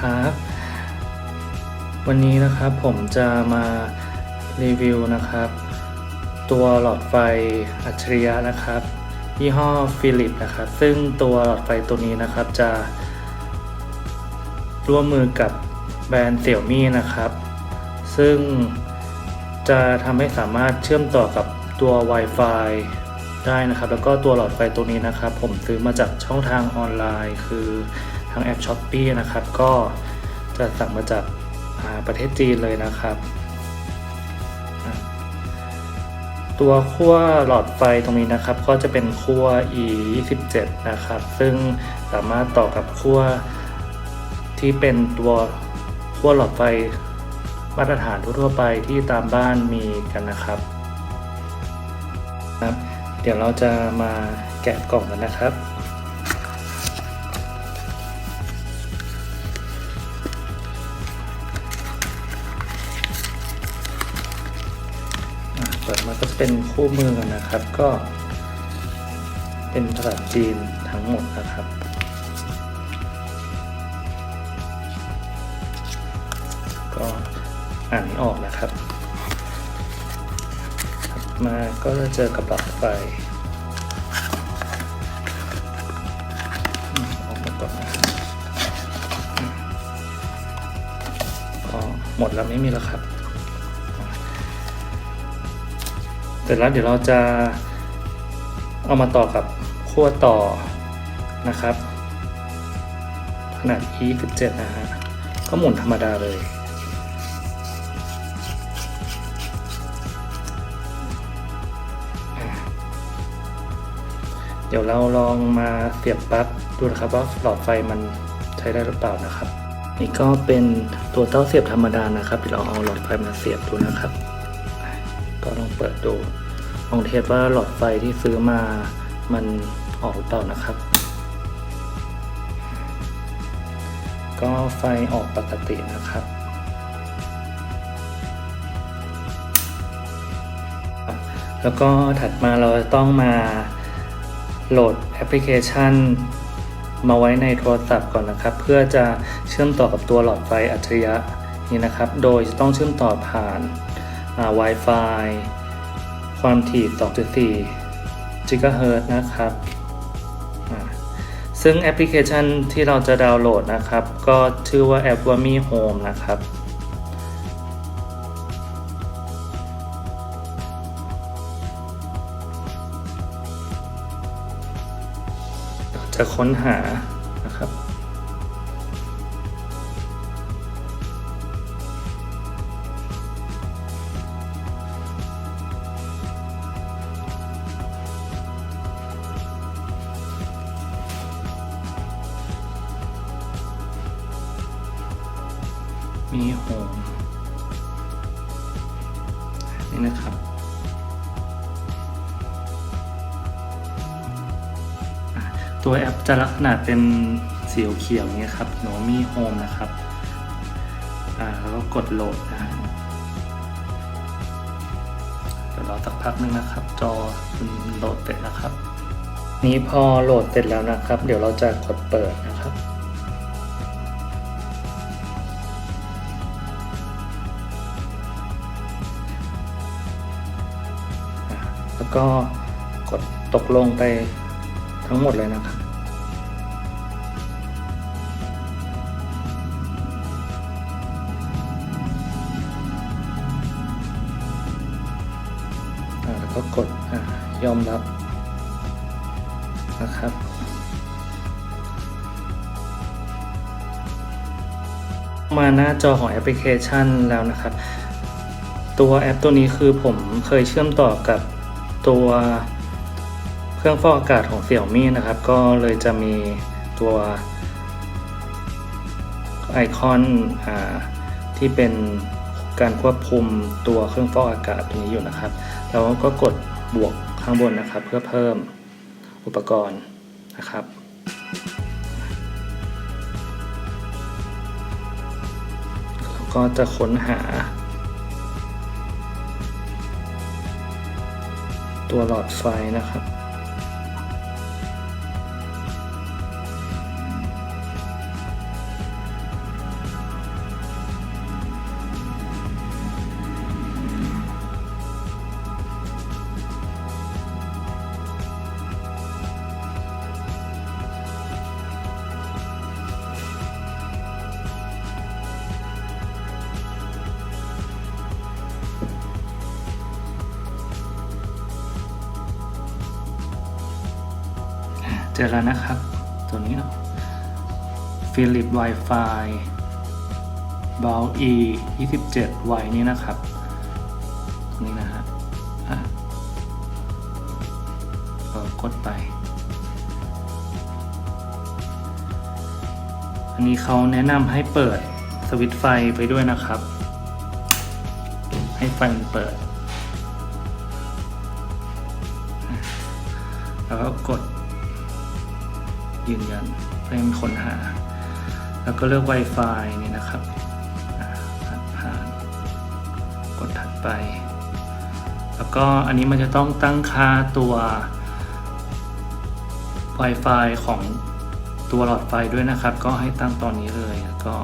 ครับ วันนี้นะครับผมจะมารีวิวนะครับ ตัวหลอดไฟอัจฉริยะนะครับยี่ห้อฟิลิปนะครับ ซึ่งตัวหลอดไฟตัวนี้นะครับจะ ร่วมมือกับแบรนด์เสี่ยวมี่นะครับ ซึ่งจะทำให้สามารถเชื่อมต่อกับตัว Wi-Fi ได้นะครับ แล้วก็ตัวหลอดไฟตัวนี้นะครับ ผมซื้อมาจากช่องทางออนไลน์คือ ทางแอป s h อ p e e นะครับ ก็จะสั่งมาจากาประเทศจีนเลยนะครับ ตัวขั้วหลอดไฟตรงนี้นะครับ ก็จะเป็นขั้ว e 2 7นะครับ ซึ่งสามารถต่อกับขั้วที่เป็นตัวขั้วหลอดไฟมาตรฐานทั่วไปที่ตามบ้านมีกันนะครับครับ เดี๋ยวเราจะมาแกะกล่องกันนะครับ ก็จะเป็นคู่มือนะครับ ก็เป็นภาษาจีนทั้งหมดนะครับ ก็อ่านออกนะครับมาก็จะเจอกับหลอดไฟออกมาก่อนนะครับอืมก็หมดแล้วไม่มีแล้วครับ เสร็จแล้วเดี๋ยวเราจะเอามาต่อกับขั้วต่อนะครับ ขนาด e 17นะฮะก็หมุนธรรมดาเลยเดี๋ยวเราลองมาเสียบปลั๊กดูนะครับว่าหลอดไฟมันใช้ได้หรือเปล่านะครับ นี่ก็เป็นตัวเต้าเสียบธรรมดานะครับเดี๋ยวเราเอาหลอดไฟมาเสียบดูนะครับ ก็ลองเปิดดูลองเทสว่าหลอดไฟที่ซื้อมามันออกหรือเปล่านะครับ ก็ไฟออกปกตินะครับ แล้วก็ถัดมาเราต้องมาโหลดแอปพลิเคชันมาไว้ในโทรศัพท์ก่อนนะครับ เพื่อจะเชื่อมต่อกับตัวหลอดไฟอัจฉริยะนี้นะครับ โดยจะต้องเชื่อมต่อผ่าน อ่า Wi-Fi ความถี่ 2.4 GHz นะครับอ่าซึ่งแอปพลิเคชันที่เราจะดาวน์โหลดนะครับ ก็ชื่อว่าแอปว่ามี Home นะครับ จะค้นหา มีโฮมนี่นะครับตัวแอปจะลักษณะเป็นสีเขียวๆอย่างเงี้ยครับโนมีโฮมนะครับอ่าแล้วก็กดโหลดนะเดี๋ยวรอสักพักหนึงนะครับ จอโหลดเสร็จนะครับ นี้พอโหลดเสร็จแล้วนะครับ เดี๋ยวเราจะกดเปิดนะครับ แล้วก็กดตกลงไปทั้งหมดเลยนะครับ แล้วก็กดอยอมรับนะครับมาหน้าจอของแอปพลิเคชันแล้วนะครับ ตัวแอปตัวนี้คือผมเคยเชื่อมต่อกับ ตัวเครื่องฟอกอากาศของ Xiaomi นะครับ ก็เลยจะมีตัวไอคอนอที่เป็นการควบคุมตัวเครื่องฟอกอากาศตรงนี้อยู่นะครับแล้วก็กดบวกข้างบนนะครับ เพื่อเพิ่มอุปกรณ์นะครับแล้วก็จะค้นหา ตัวหลอดไฟนะครับ เจอแล้วนะครับ ตัวนี้เนาะ Philip Wi-Fi b a l E 27 Y นี่นะครับตรงนี้นะฮะอะก็กดไป อันนี้เขาแนะนำให้เปิดสวิตไฟไปด้วยนะครับ ให้ไฟมันเปิด แล้วก็กด ยืนยันเพื่อให้มันค้นหา แล้วก็เลือก Wi-Fi นี่นะครับผ่านผ่านกดถัดไป แล้วก็อันนี้มันจะต้องตั้งค่าตัว Wi-Fi ของตัวหลอดไฟด้วยนะครับ ก็ให้ตั้งตอนนี้เลยแล้วก็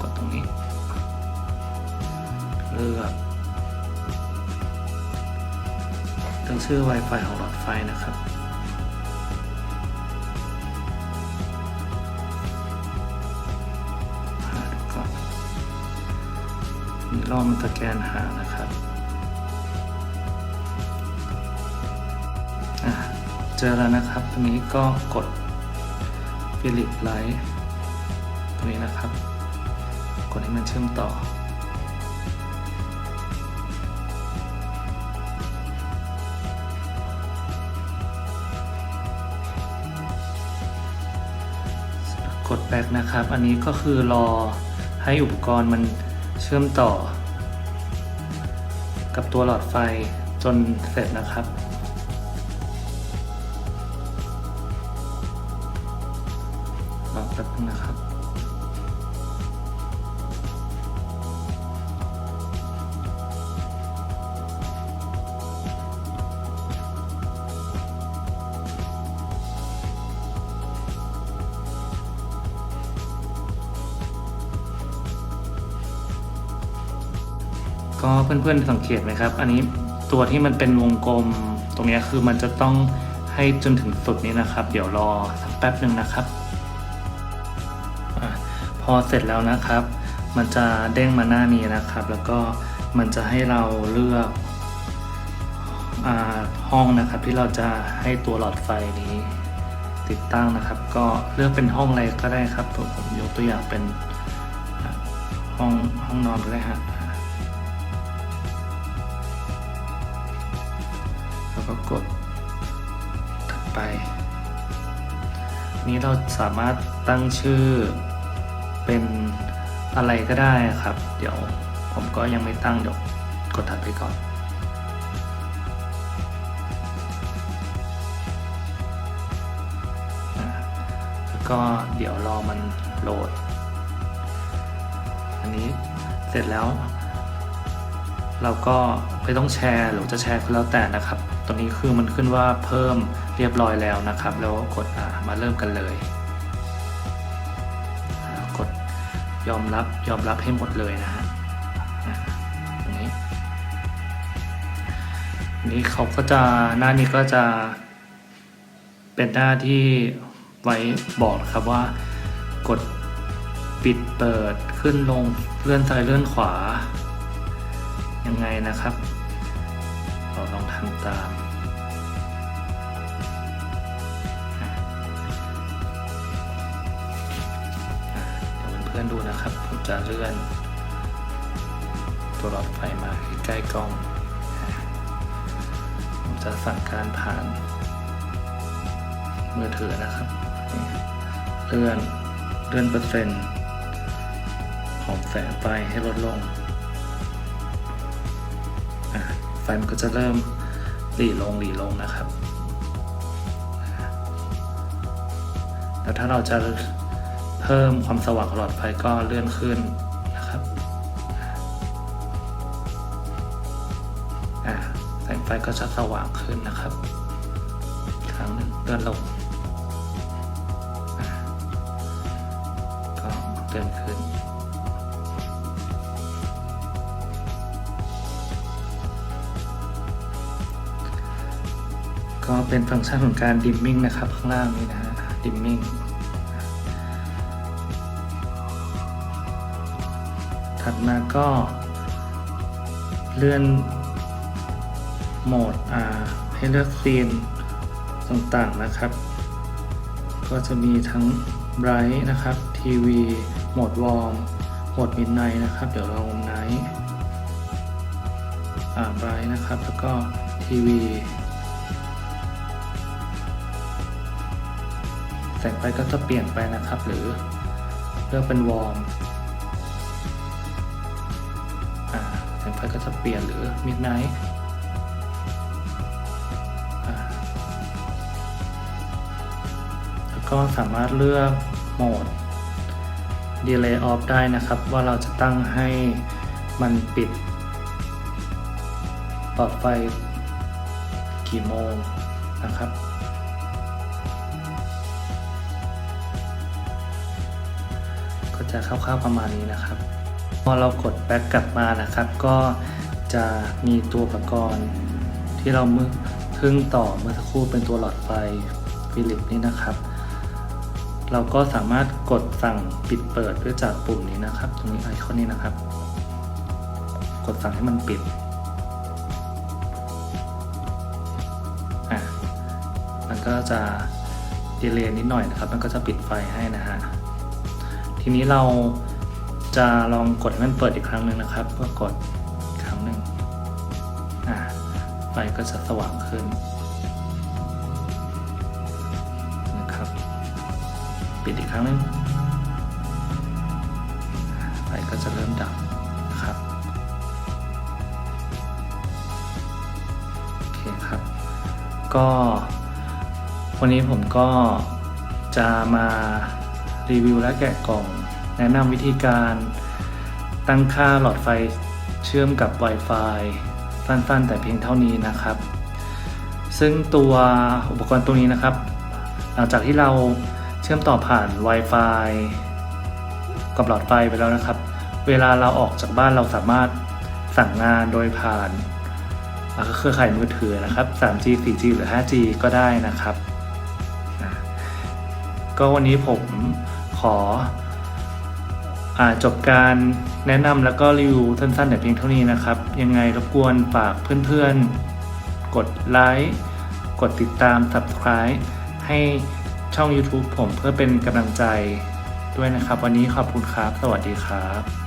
กดตรงนี้ เลือกตั้งชื่อ Wi-Fi ของหลอดไฟนะครับ นี่ลองมันสแกนหานะครับเจอแล้วนะครับตรงนี้ก็กด Philip Light ตรงนี้นะครับ กดให้มันเชื่อมต่อกดแบ็กนะครับ อันนี้ก็คือรอให้อุปกรณ์มัน เชื่อมต่อ กับตัวหลอดไฟจนเสร็จนะครับ ก็เพื่อนๆสังเกตไหมครับ อันนี้ตัวที่มันเป็นวงกลมตรงนี้คือมันจะต้องให้จนถึงสุดนี้นะครับ เดี๋ยวรอสักแป๊บหนึ่งนะครับอพอเสร็จแล้วนะครับ มันจะเด้งมาหน้านี้นะครับ แล้วก็มันจะให้เราเลือกอห้องนะครับที่เราจะให้ตัวหลอดไฟนี้ติดตั้งนะครับ ก็เลือกเป็นห้องอะไรก็ได้ครับผมผมยกตัวอย่างเป็นห้องห้องนอนก็ได้ฮะแกดถัดไป นี้เราสามารถตั้งชื่อเป็นอะไรก็ได้ครับ เดี๋ยวผมก็ยังไม่ตั้งเดี๋ยวกดถัดไปก่อน แล้วก็เดี๋ยวรอมันโหลด อันนี้เสร็จแล้ว เราก็ไม่ต้องแชร์หรือจะแชร์ก็แล้วแต่นะครับตรงนี้คือมันขึ้นว่าเพิ่มเรียบร้อยแล้วนะครับ แล้วกดมาเริ่มกันเลย กดยอมรับยอมรับให้หมดเลยนะฮะตรงนี้ นี้เขาก็จะหน้านี้ก็จะ เป็นหน้าที่ไว้บอกครับว่ากดปิดเปิดขึ้นลงเลื่อนซ้ายเลื่อนขวา ยังไงนะครับ เราลองทำตามเดี๋ยวเพื่อนๆดูนะครับ ผมจะเลื่อน ตัวหลอดไฟมาใกล้กล้อง ผมจะสั่งการผ่านมือถือนะครับ เลื่อนเลื่อนเปอร์เซ็นต์ของแสงไฟให้ลดลง มันก็จะเริ่มหลีลงหลีลงนะครับ แล้วถ้าเราจะเพิ่มความสว่างของหลอดไฟก็เลื่อนขึ้นนะครับแสงไฟก็จะสว่างขึ้นนะครับ ครั้งหนึ่งเลื่อนลง ก็เป็นฟังก์ชันของการดิมมิ่งนะครับ ข้างล่างนี้นะฮะดิมมิ่งถัดมาก็ เลื่อนโหมดอ่าให้เลือกซีนต่างๆนะครับ ก็จะมีทั้ง Bright นะครับทีวีโหมดวอร์มโหมดมิดไนนะครับ เดี๋ยวเราไนท์อ่า Bright นะครับ แล้วก็ทีวี แสงไฟก็จะเปลี่ยนไปนะครับ หรือเลือกเป็นวอร์มแสงไฟก็จะเปลี่ยนหรือมิดไนท์แล้วก็สามารถเลือกโหมด Delay Off ได้นะครับ ว่าเราจะตั้งให้มันปิดปลอดไฟกี่โมงนะครับ จะคร่าวๆประมาณนี้นะครับ พอเรากดแบ็กกลับมานะครับ ก็จะมีตัวอุปกรณ์ ที่เราเมื่อเพิ่งต่อเมื่อสักครู่เป็นตัวหลอดไฟฟิลิปนี่นะครับ เราก็สามารถกดสั่งปิดเปิดด้วยจากปุ่มนี้นะครับ ตรงนี้ไอคอนนี้นะครับ กดสั่งให้มันปิดอะมันก็จะดีเลย์นิดหน่อยนะครับ มันก็จะปิดไฟให้นะฮะ ทีนี้เราจะลองกดให้มันเปิดอีกครั้งหนึ่งนะครับเพื่อกดครั้งหนึ่งอ่าไฟก็จะสว่างขึ้นนะครับ ปิดอีกครั้งหนึ่งไฟก็จะเริ่มดับนะครับโอเคครับ ก็วันนี้ผมก็จะมา รีวิวและแกะกล่อง แนะนำวิธีการตั้งค่าหลอดไฟเชื่อมกับ Wi-Fi สั้นๆ แต่เพียงเท่านี้นะครับ ซึ่งตัวอุปกรณ์ตัวนี้นะครับ หลังจากที่เราเชื่อมต่อผ่าน Wi-Fi กับหลอดไฟไปแล้วนะครับ เวลาเราออกจากบ้านเราสามารถสั่งงานโดยผ่านเครือข่ายมือถือนะครับ 3G 4G หรือ 5G ก็ได้นะครับ ก็วันนี้ผม ขออจบการแนะนำแล้วก็รีวิวสั้นๆแต่เพียงเท่านี้นะครับ ยังไงรบกวนฝากเพื่อนๆ กดไลค์กดติดตาม Subscribe ให้ช่อง YouTube ผมเพื่อเป็นกำลังใจด้วยนะครับ วันนี้ขอบคุณครับ สวัสดีครับ